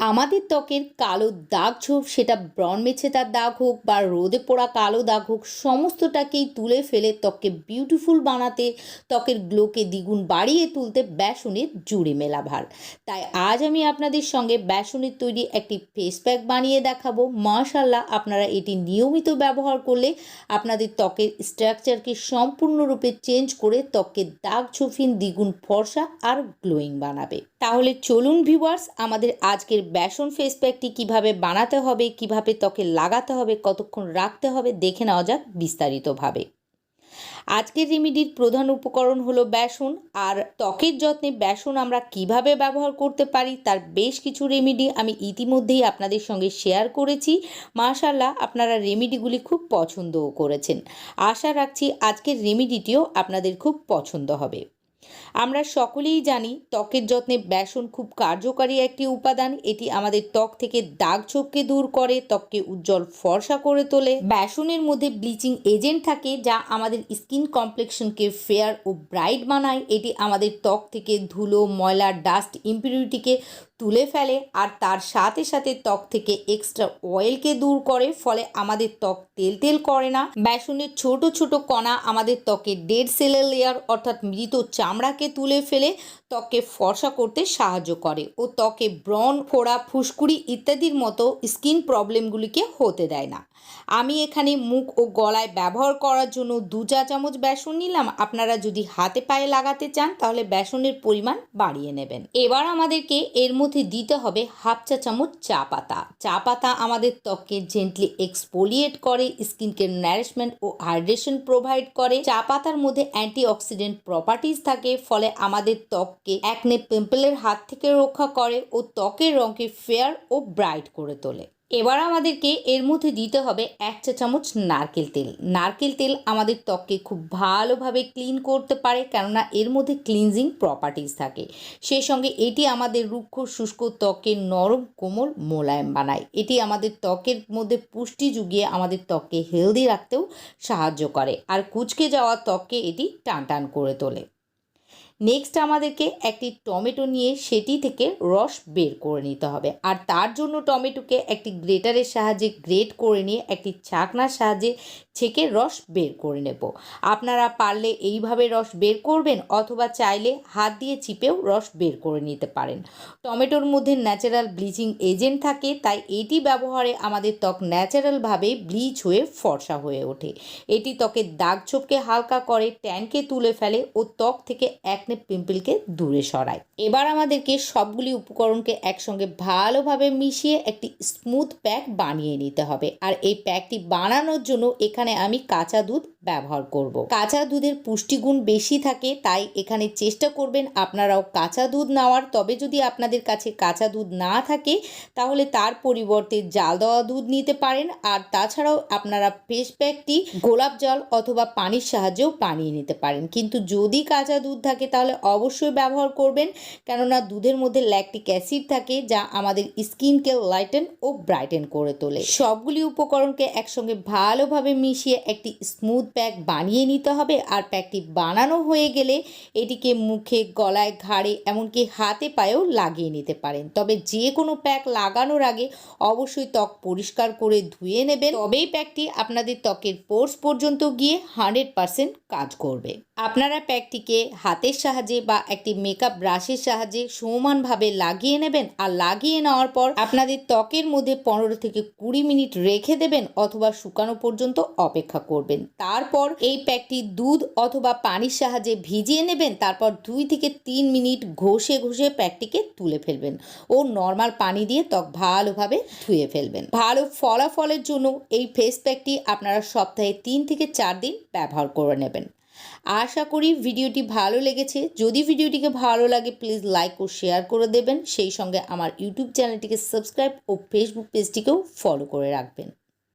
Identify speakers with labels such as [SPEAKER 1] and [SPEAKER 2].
[SPEAKER 1] আমাদের ত্বকের কালো দাগ ছোপ সেটা ব্রণ মেছে তার দাগ হোক বা রোদে পোড়া কালো দাগ হোক, সমস্তটাকেই তুলে ফেলে ত্বককে বিউটিফুল বানাতে, ত্বকের গ্লোকে দ্বিগুণ বাড়িয়ে তুলতে বেসনের জুড়ে মেলা ভার। তাই আজ আমি আপনাদের সঙ্গে বেসনের তৈরি একটি ফেস প্যাক বানিয়ে দেখাবো। মাশাল্লাহ আপনারা এটি নিয়মিত ব্যবহার করলে আপনাদের ত্বকের স্ট্রাকচারকে সম্পূর্ণরূপে চেঞ্জ করে ত্বককে দাগ ছোফিন দ্বিগুণ ফর্সা আর গ্লোয়িং বানাবে। তাহলে চলুন ভিউয়ার্স আমাদের আজকের বেসন ফেস প্যাকটি কীভাবে বানাতে হবে, কীভাবে ত্বকে লাগাতে হবে, কতক্ষণ রাখতে হবে, দেখে নেওয়া যাক বিস্তারিতভাবে। আজকের রেমিডির প্রধান উপকরণ হলো বেসন, আর ত্বকের যত্নে বেসন আমরা কীভাবে ব্যবহার করতে পারি, তার বেশ কিছু রেমিডি আমি ইতিমধ্যেই আপনাদের সঙ্গে শেয়ার করেছি। মাশাল্লাহ আপনারা রেমিডিগুলি খুব পছন্দও করেছেন। আশা রাখছি আজকের রেমিডিটিও আপনাদের খুব পছন্দ হবে। আমরা সকলেই জানি ত্বকের যত্নে বেসন খুব কার্যকারী একটি উপাদান। এটি আমাদের ত্বক থেকে দাগ ছোপকে দূর করে, ত্বককে উজ্জ্বল ফর্সা করে তোলে। বেসনের মধ্যে ব্লিচিং এজেন্ট থাকে যা আমাদের স্কিন কমপ্লেকশনকে ফেয়ার ও ব্রাইট বানায়। এটি আমাদের ত্বক থেকে ধুলো, ময়লা, ডাস্ট, ইম্পিউরিটিকে তুলে ফেলে আর তার সাথে সাথে ত্বক থেকে এক্সট্রা অয়েলকে দূর করে, ফলে আমাদের ত্বক তেল তেল করে না। বেসনের ছোট ছোট কণা আমাদের ত্বকে ডেড সেলের লেয়ার অর্থাৎ মৃত চামড়াকে তুলে ফেলে, ত্বককে ফর্সা করতে সাহায্য করে ও ত্বকে ব্রণ, ফোড়া, ফুসকুড়ি ইত্যাদির মতো স্কিন প্রবলেমগুলিকে হতে দেয় না। আমি এখানে মুখ ও গলায় ব্যবহার করার জন্য দু চা চামচ বেসন নিলাম। আপনারা যদি হাতে পায়ে লাগাতে চান, তাহলে বেসনের পরিমাণ বাড়িয়ে নেবেন। এবার আমাদেরকে এর মধ্যে দিতে হবে হাফ চা চামচ চা পাতা। চা পাতা আমাদের ত্বককে জেন্টলি এক্সপোলিয়েট করে, স্কিনকে ন্যারিশমেন্ট ও হাইড্রেশন প্রোভাইড করে। চা পাতার মধ্যে অ্যান্টিঅক্সিডেন্ট প্রপার্টিজ থাকে, ফলে আমাদের ত্বককে একনে পিম্পলের হাত থেকে রক্ষা করে ও ত্বকের রঙকে ফেয়ার ও ব্রাইট করে তোলে। এবার আমাদেরকে এর মধ্যে দিতে হবে এক চা চামচ নারকেল তেল। নারকেল তেল আমাদের ত্বককে খুব ভালোভাবে ক্লিন করতে পারে, কেননা এর মধ্যে ক্লিনজিং প্রপার্টিস থাকে। সেই সঙ্গে এটি আমাদের রুক্ষ, শুষ্ক ত্বকে নরম, কোমল মোলায়েম বানায়। এটি আমাদের ত্বকের মধ্যে পুষ্টি জুগিয়ে আমাদের ত্বককে হেলদি রাখতেও সাহায্য করে। আর কুচকে যাওয়া ত্বককে এটি টান টান করে তোলে। নেক্সট আমাদেরকে একটি টমেটো নিয়ে সেটি থেকে রস বের করে নিতে হবে। আর তার জন্য টমেটোকে একটি গ্রেটারের সাহায্যে গ্রেট করে নিয়ে একটি ছাকনার সাহায্যে ছেঁকে রস বের করে নেব। আপনারা পারলে এইভাবে রস বের করবেন অথবা চাইলে হাত দিয়ে চিপেও রস বের করে নিতে পারেন। টমেটোর মধ্যে ন্যাচারাল ব্লিচিং এজেন্ট থাকে, তাই এটি ব্যবহারে আমাদের ত্বক ন্যাচারালভাবে ব্লিচ হয়ে ফর্সা হয়ে ওঠে। এটি ত্বকের দাগ ছোপকে হালকা করে ট্যানকে তুলে ফেলে ও ত্বক থেকে একনে পিম্পলকে দূরে সরায়। এবার আমাদেরকে সবগুলি উপকরণকে একসঙ্গে ভালোভাবে মিশিয়ে একটি স্মুথ প্যাক বানিয়ে নিতে হবে। আর এই প্যাকটি বানানোর জন্য এখানে আমি কাঁচা দুধ ব্যবহার করব। কাঁচা দুধের পুষ্টিগুণ বেশি থাকে, তাই এখানে চেষ্টা করবেন আপনারাও কাঁচা দুধ নেওয়ার। তবে যদি আপনাদের কাছে কাঁচা দুধ না থাকে, তাহলে তার পরিবর্তে জাল দেওয়া দুধ নিতে পারেন। আর তাছাড়াও আপনারা ফেস প্যাকটি গোলাপ জল অথবা পানির সাহায্যেও বানিয়ে নিতে পারেন। কিন্তু যদি কাঁচা দুধ থাকে, তাহলে অবশ্যই ব্যবহার করবেন। কেননা দুধের মধ্যে ল্যাকটিক অ্যাসিড থাকে, যা আমাদের স্কিনকে লাইটেন ও ব্রাইটেন করে তোলে। সবগুলি উপকরণকে একসঙ্গে ভালোভাবে মিশিয়ে একটি স্মুথ প্যাক বানিয়ে নিতে হবে আর প্যাকটি বানানো হয়ে গেলে এটিকে মুখে, গলায়, ঘাড়ে, এমনকি হাতে পায়েও লাগিয়ে নিতে পারেন। তবে যে কোনো প্যাক লাগানোর আগে অবশ্যই ত্বক পরিষ্কার করে ধুয়ে নেবেন। তবেই প্যাকটি আপনাদের ত্বকের পোর্স পর্যন্ত গিয়ে হান্ড্রেড পারসেন্ট কাজ করবে। আপনারা প্যাকটিকে হাতের সাহায্যে বা একটি মেকআপ ব্রাশের সাহায্যে সমানভাবে লাগিয়ে নেবেন আর লাগিয়ে নেওয়ার পর আপনাদের ত্বকের মধ্যে পনেরো থেকে কুড়ি মিনিট রেখে দেবেন অথবা শুকানো পর্যন্ত অপেক্ষা করবেন। তারপর এই প্যাকটি দুধ অথবা পানির সাহায্যে ভিজিয়ে নেবেন, তারপর দুই থেকে তিন মিনিট ঘষে ঘষে প্যাকটিকে তুলে ফেলবেন ও নর্মাল পানি দিয়ে ত্বক ভালোভাবে ধুয়ে ফেলবেন। ভালো ফলাফলের জন্য এই ফেস প্যাকটি আপনারা সপ্তাহে তিন থেকে চার দিন ব্যবহার করে নেবেন। আশা করি ভিডিওটি ভালো লেগেছে। যদি ভিডিওটিকে ভালো লাগে, প্লিজ লাইক ও শেয়ার করে দেবেন। সেই সঙ্গে আমার ইউটিউব চ্যানেলটিকে সাবস্ক্রাইব ও ফেসবুক পেজটিকেও ফলো করে রাখবেন।